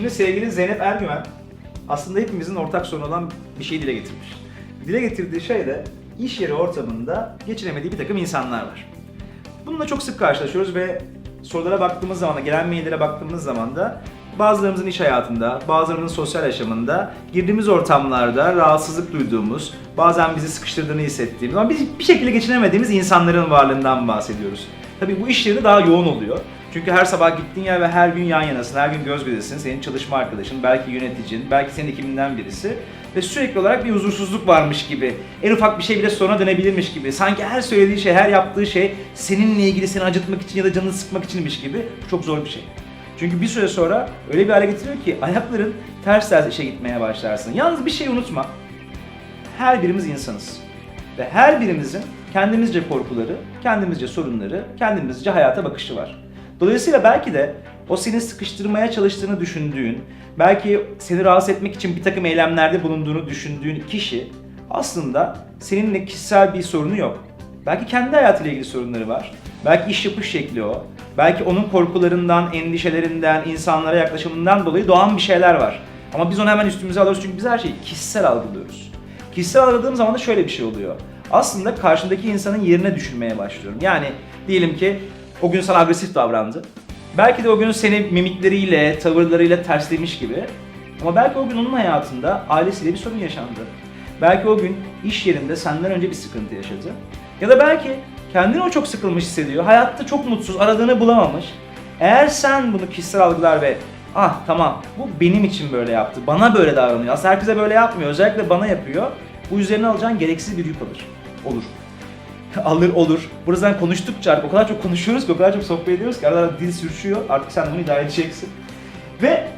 Şimdi sevgili Zeynep Ergüven aslında hepimizin ortak sorunu olan bir şeyi dile getirmiş. Dile getirdiği şey de iş yeri ortamında geçinemediği bir takım insanlar var. Bununla çok sık karşılaşıyoruz ve sorulara baktığımız zaman da, gelen maillere baktığımız zaman da bazılarımızın iş hayatında, bazılarımızın sosyal yaşamında girdiğimiz ortamlarda rahatsızlık duyduğumuz, bazen bizi sıkıştırdığını hissettiğimiz ama biz bir şekilde geçinemediğimiz insanların varlığından bahsediyoruz. Tabii bu iş yerinde daha yoğun oluyor. Çünkü her sabah gittiğin yer ve her gün yan yanasın, her gün göz gözesin, senin çalışma arkadaşın, belki yöneticin, belki senin ekibinden birisi ve sürekli olarak bir huzursuzluk varmış gibi, en ufak bir şey bile sonra dönebilirmiş gibi, sanki her söylediği şey, her yaptığı şey seninle ilgili seni acıtmak için ya da canını sıkmak içinmiş gibi Bu çok zor bir şey. Çünkü bir süre sonra öyle bir hale getiriyor ki ayakların ters ters işe gitmeye başlarsın. Yalnız bir şey unutma. Her birimiz insanız. Ve her birimizin kendimizce korkuları, kendimizce sorunları, kendimizce hayata bakışı var. Dolayısıyla belki de o seni sıkıştırmaya çalıştığını düşündüğün, belki seni rahatsız etmek için bir takım eylemlerde bulunduğunu düşündüğün kişi aslında seninle kişisel bir sorunu yok. Belki kendi hayatıyla ilgili sorunları var. Belki iş yapış şekli o. Belki onun korkularından, endişelerinden, insanlara yaklaşımından dolayı doğan bir şeyler var. Ama biz onu hemen üstümüze alıyoruz çünkü biz her şeyi kişisel algılıyoruz. Kişisel algıladığım zaman da şöyle bir şey oluyor. Aslında karşındaki insanın yerine düşünmeye başlıyorum. Yani diyelim ki o gün sana agresif davrandı. Belki de o gün seni mimikleriyle, tavırlarıyla terslemiş gibi. Ama belki o gün onun hayatında ailesiyle bir sorun yaşandı. Belki o gün iş yerinde senden önce bir sıkıntı yaşadı. Ya da belki kendini o çok sıkılmış hissediyor. Hayatta çok mutsuz, aradığını bulamamış. Eğer sen bunu kişisel algılar ve ah tamam bu benim için böyle yaptı, bana böyle davranıyor. Aslında herkese böyle yapmıyor, özellikle bana yapıyor. Bu üzerine alacağın gereksiz bir yük alır. Olur. Alır olur. Buradan konuştukça artık o kadar çok konuşuyoruz ki, o kadar çok sohbet ediyoruz ki arada dil sürüşüyor. Artık sen de bunu idare edeceksin. Ve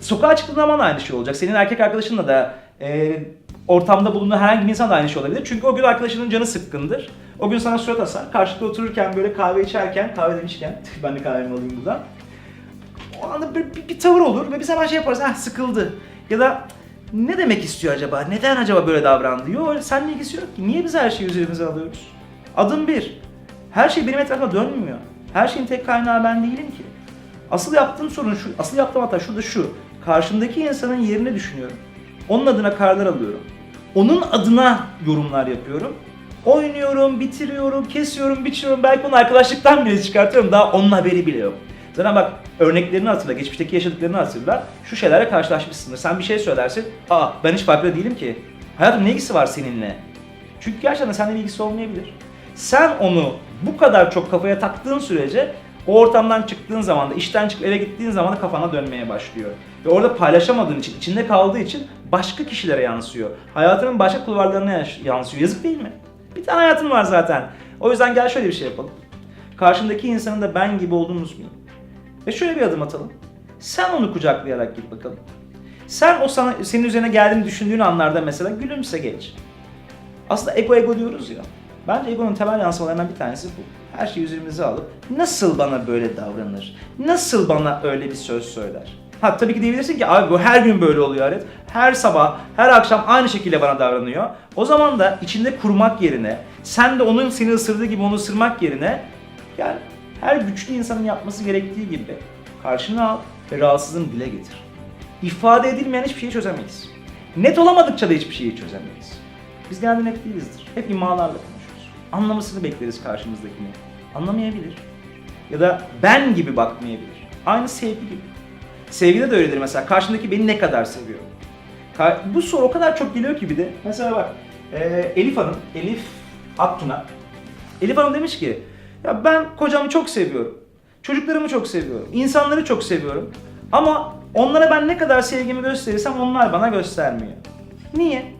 sokağa çıktığın zaman aynı şey olacak. Senin erkek arkadaşınla da e, ortamda bulunduğun herhangi bir insan da aynı şey olabilir. Çünkü o gün arkadaşının canı sıkkındır. O gün sana surat asar. Karşılıklı otururken böyle kahve içerken, kahve demişken ben de kahvemi alayım buradan. O anda bir, bir, bir tavır olur ve biz hemen şey yaparız. Heh sıkıldı. Ya da ne demek istiyor acaba? Neden acaba böyle davrandı? Yok seninle ilgisi yok ki. Niye biz her şeyi üzerimize alıyoruz? Adım bir. Her şey benim etrafıma dönmüyor. Her şeyin tek kaynağı ben değilim ki. Asıl yaptığım sorun şu, asıl yaptığım hata şurada şu. Karşımdaki insanın yerini düşünüyorum. Onun adına kararlar alıyorum. Onun adına yorumlar yapıyorum. Oynuyorum, bitiriyorum, kesiyorum, biçiyorum. Belki onu arkadaşlıktan bile çıkartıyorum. Daha onun haberi bile yok. Zaten bak örneklerini hatırla, geçmişteki yaşadıklarını hatırla. Şu şeylerle karşılaşmışsındır. Sen bir şey söylersin. Aa ben hiç farkında değilim ki. Hayatım ne ilgisi var seninle? Çünkü gerçekten seninle ilgisi olmayabilir. Sen onu bu kadar çok kafaya taktığın sürece o ortamdan çıktığın zaman da işten çıkıp eve gittiğin zaman da kafana dönmeye başlıyor. Ve orada paylaşamadığın için, içinde kaldığı için başka kişilere yansıyor. Hayatının başka kulvarlarına yansıyor. Yazık değil mi? Bir tane hayatın var zaten. O yüzden gel şöyle bir şey yapalım. Karşındaki insanın da ben gibi olduğunu unutmayın. Ve şöyle bir adım atalım. Sen onu kucaklayarak git bakalım. Sen o sana senin üzerine geldiğini düşündüğün anlarda mesela gülümse geç. Aslında ego ego diyoruz ya. Bence egonun temel yansımalarından bir tanesi bu. Her şeyi üzerimize alıp nasıl bana böyle davranır? Nasıl bana öyle bir söz söyler? Ha tabii ki diyebilirsin ki abi bu her gün böyle oluyor Aret. Her sabah, her akşam aynı şekilde bana davranıyor. O zaman da içinde kurmak yerine, sen de onun seni ısırdığı gibi onu ısırmak yerine yani her güçlü insanın yapması gerektiği gibi karşına al ve rahatsızlığını dile getir. İfade edilmeyen hiçbir şeyi çözemeyiz. Net olamadıkça da hiçbir şeyi çözemeyiz. Biz genelde net değilizdir. Hep imalarla konuşuruz. Anlamasını bekleriz karşımızdakini. Anlamayabilir. Ya da ben gibi bakmayabilir. Aynı sevgi gibi. Sevgide de öyledir mesela. Karşımdaki beni ne kadar seviyor? Bu soru o kadar çok geliyor ki bir de. Mesela bak Elif Hanım, Elif Aktuna. Elif Hanım demiş ki ya ben kocamı çok seviyorum. Çocuklarımı çok seviyorum. insanları çok seviyorum. Ama onlara ben ne kadar sevgimi gösterirsem onlar bana göstermiyor. Niye?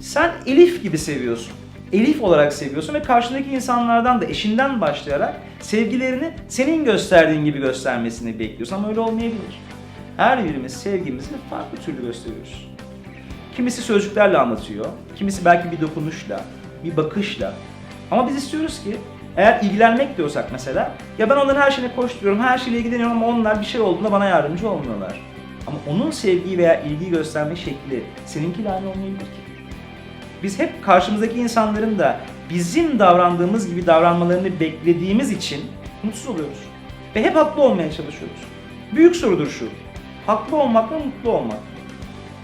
Sen Elif gibi seviyorsun. Elif olarak seviyorsun ve karşındaki insanlardan da eşinden başlayarak sevgilerini senin gösterdiğin gibi göstermesini bekliyorsun ama öyle olmayabilir. Her birimiz sevgimizi farklı türlü gösteriyoruz. Kimisi sözcüklerle anlatıyor, kimisi belki bir dokunuşla, bir bakışla. Ama biz istiyoruz ki eğer ilgilenmek diyorsak mesela, ya ben onların her şeyine koşturuyorum, her şeyle ilgileniyorum ama onlar bir şey olduğunda bana yardımcı olmuyorlar. Ama onun sevgiyi veya ilgiyi gösterme şekli seninkiyle aynı olmayabilir ki. Biz hep karşımızdaki insanların da bizim davrandığımız gibi davranmalarını beklediğimiz için mutsuz oluyoruz. Ve hep haklı olmaya çalışıyoruz. Büyük sorudur şu. Haklı olmak mı, mutlu olmak mı?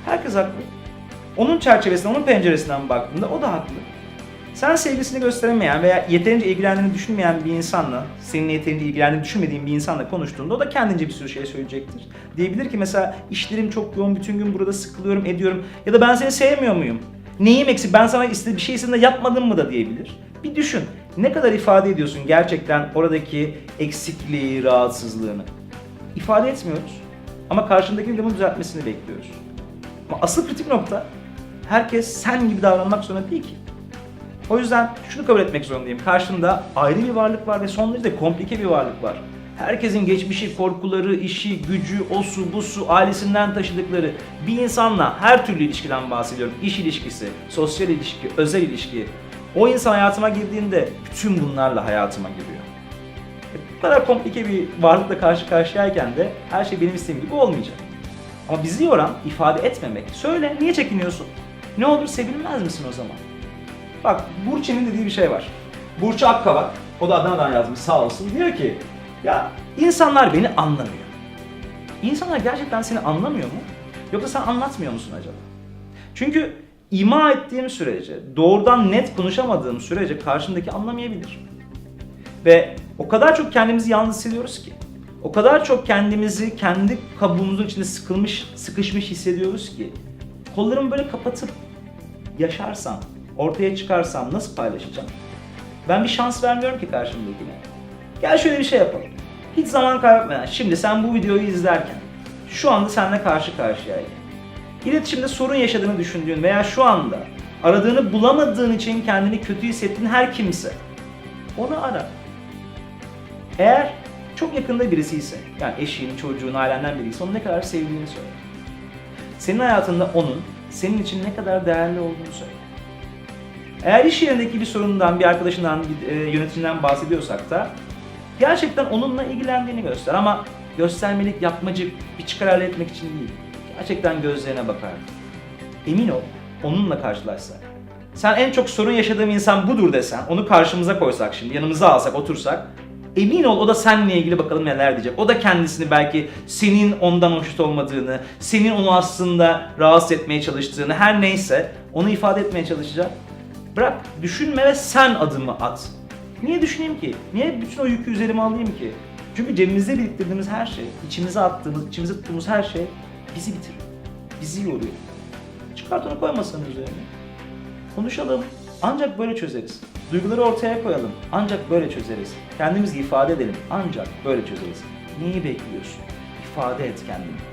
Herkes haklı. Onun çerçevesinden, onun penceresinden baktığında o da haklı. Sen sevgisini gösteremeyen veya yeterince ilgilendiğini düşünmeyen bir insanla, seninle yeterince ilgilendiğini düşünmediğin bir insanla konuştuğunda o da kendince bir sürü şey söyleyecektir. Diyebilir ki mesela işlerim çok yoğun, bütün gün burada sıkılıyorum, ediyorum ya da ben seni sevmiyor muyum? Neyim eksik, ben sana istediğim bir şey istediğinde yapmadım mı da diyebilir. Bir düşün, ne kadar ifade ediyorsun gerçekten oradaki eksikliği, rahatsızlığını. İfade etmiyoruz ama karşındakinin de bunu düzeltmesini bekliyoruz. Ama asıl kritik nokta, herkes sen gibi davranmak zorunda değil ki. O yüzden şunu kabul etmek zorundayım. Karşımda ayrı bir varlık var ve son derece komplike bir varlık var. Herkesin geçmişi, korkuları, işi, gücü, osu, busu, ailesinden taşıdıkları bir insanla her türlü ilişkiden bahsediyorum. İş ilişkisi, sosyal ilişki, özel ilişki. O insan hayatıma girdiğinde bütün bunlarla hayatıma giriyor. E, Bu kadar komplike bir varlıkla karşı karşıyayken de her şey benim istediğim gibi olmayacak. Ama bizi yoran ifade etmemek. Söyle, niye çekiniyorsun? Ne olur sevilmez misin o zaman? Bak Burçin'in dediği bir şey var. Burçi Akkavak, o da Adana'dan yazmış sağ olsun. Diyor ki, ya insanlar beni anlamıyor. İnsanlar gerçekten seni anlamıyor mu? Yoksa sen anlatmıyor musun acaba? Çünkü ima ettiğim sürece, doğrudan net konuşamadığım sürece karşımdaki anlamayabilir. Ve o kadar çok kendimizi yalnız hissediyoruz ki, o kadar çok kendimizi kendi kabuğumuzun içinde sıkılmış, sıkışmış hissediyoruz ki, kollarımı böyle kapatıp yaşarsam, ortaya çıkarsam nasıl paylaşacağım? Ben bir şans vermiyorum ki karşımdakine. Gel şöyle bir şey yapalım. Hiç zaman kaybetmeden şimdi sen bu videoyu izlerken şu anda seninle karşı karşıyayım. İletişimde sorun yaşadığını düşündüğün veya şu anda aradığını bulamadığın için kendini kötü hissettiğin her kimse onu ara. Eğer çok yakında birisi ise, yani eşin, çocuğun, ailenden biri ise onu ne kadar sevdiğini söyle. Senin hayatında onun senin için ne kadar değerli olduğunu söyle. Eğer iş yerindeki bir sorundan, bir arkadaşından, bir e, yöneticiden bahsediyorsak da gerçekten onunla ilgilendiğini göster ama göstermelik, yapmacık, bir çıkar elde etmek için değil. Gerçekten gözlerine bakar. Emin ol, onunla karşılaşsak. Sen en çok sorun yaşadığım insan budur desen, onu karşımıza koysak şimdi, yanımıza alsak, otursak, emin ol o da seninle ilgili bakalım neler diyecek. O da kendisini belki senin ondan hoşnut olmadığını, senin onu aslında rahatsız etmeye çalıştığını, her neyse onu ifade etmeye çalışacak. Bırak, düşünme ve sen adımı at. Niye düşüneyim ki? Niye bütün o yükü üzerime alayım ki? Çünkü cebimizde biriktirdiğimiz her şey, içimize attığımız, içimize tuttuğumuz her şey bizi bitiriyor. Bizi yoruyor. Çıkart onu koy masanın üzerine. Konuşalım. Ancak böyle çözeriz. Duyguları ortaya koyalım. Ancak böyle çözeriz. Kendimizi ifade edelim. Ancak böyle çözeriz. Neyi bekliyorsun? İfade et kendini.